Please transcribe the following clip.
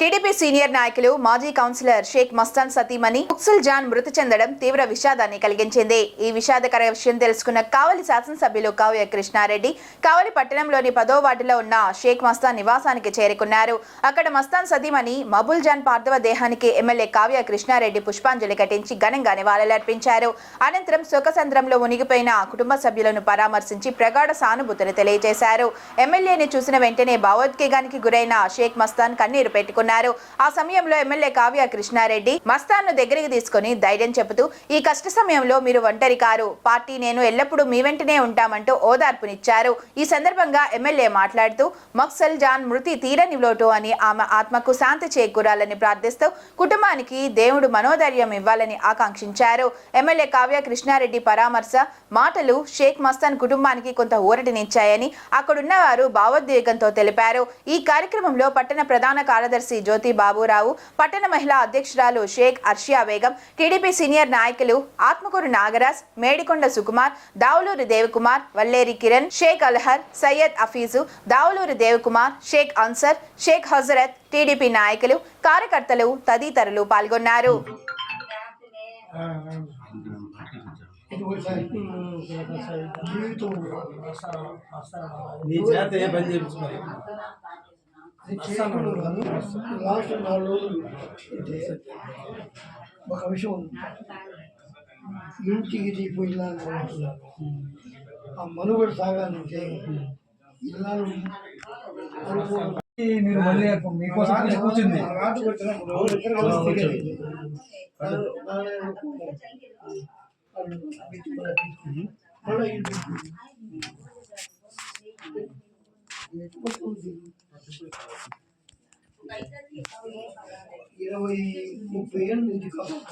TDP senior నాయకులు మాజీ councillor Sheikh Mastan సతీమణి ముక్సుల్ జాన్ మృతి చెందడం తీవ్ర విషాదాన్ని కలిగించింది. ఈ విషాదకర విషయం తెలుసుకున్న కావలి శాసనసభ్యులు కావ్య కృష్ణారెడ్డి కావలి పట్టణంలోని పదో వార్డులో ఉన్న షేక్ మస్తాన్ నివాసానికి చేరుకున్నారు. అక్కడ మస్తాన్ సతీమణి మబుల్ జాన్ పార్థవ దేహానికి ఎమ్మెల్యే కావ్య కృష్ణారెడ్డి పుష్పాంజలి ఘటించి ఘనంగా నివాళులర్పించారు. అనంతరం శోకసంద్రంలో మునిగిపోయిన కుటుంబ సభ్యులను పరామర్శించి ప్రగాఢ సానుభూతిని తెలియజేశారు. ఎమ్మెల్యేని చూసిన వెంటనే భావోద్వేగానికి గురైన షేక్ మస్తాన్ కన్నీరు పెట్టుకున్నారు ఆ సమయంలో ఎమ్మెల్యే కావ్య కృష్ణారెడ్డి మస్తాన్ను దగ్గరికి తీసుకుని ధైర్యం చెబుతూ ఈ కష్ట సమయంలో మీరు ఒంటరి కారు. పార్టీ నేను ఎల్లప్పుడూ మీ వెంటనే ఉంటామంటూ ఓదార్పునిచ్చారు. ఈ సందర్భంగా ఎమ్మెల్యే మాట్లాడుతూ మక్సల్ జాన్ మృతి తీరని లోటు అని ఆమె ఆత్మకు శాంతి చేకూరాలని ప్రార్థిస్తూ కుటుంబానికి దేవుడు మనోధైర్యం ఇవ్వాలని ఆకాంక్షించారు. ఎమ్మెల్యే కావ్య కృష్ణారెడ్డి పరామర్శ మాటలు షేక్ మస్తాన్ కుటుంబానికి కొంత ఊరటనిచ్చాయని అక్కడున్న వారు భావోద్వేగంతో తెలిపారు. ఈ కార్యక్రమంలో పట్టణ ప్రధాన కార్యదర్శి జ్యోతి బాబురావు పట్టణ మహిళా అధ్యక్షురాలు షేక్ అర్షియా బేగం టీడీపీ సీనియర్ నాయకులు ఆత్మకూరు నాగరాజ్ మేడికొండ సుకుమార్ దావులూరి దేవకుమార్ వల్లేరి కిరణ్ షేక్ అల్హర్ సయ్యద్ అఫీజు దావులూరి దేవకుమార్ షేక్ అన్సర్ షేక్ హజరత్ టీడీపీ నాయకులు కార్యకర్తలు తదితరులు పాల్గొన్నారు. నీ చేత ఏ పని చేయించుకోవాలి లాస్ట్ నాలుగు రోజులు అంటే ఒక విషయం ఇంటికి దిగిపోయినా ఆ మనుగడ సాగాలంటే ఇల్లాలు మీరు మళ్ళీ మీకోసం కూర్చుంది ఇరవై ముప్పై ఏళ్ళ నుంచి కావాలి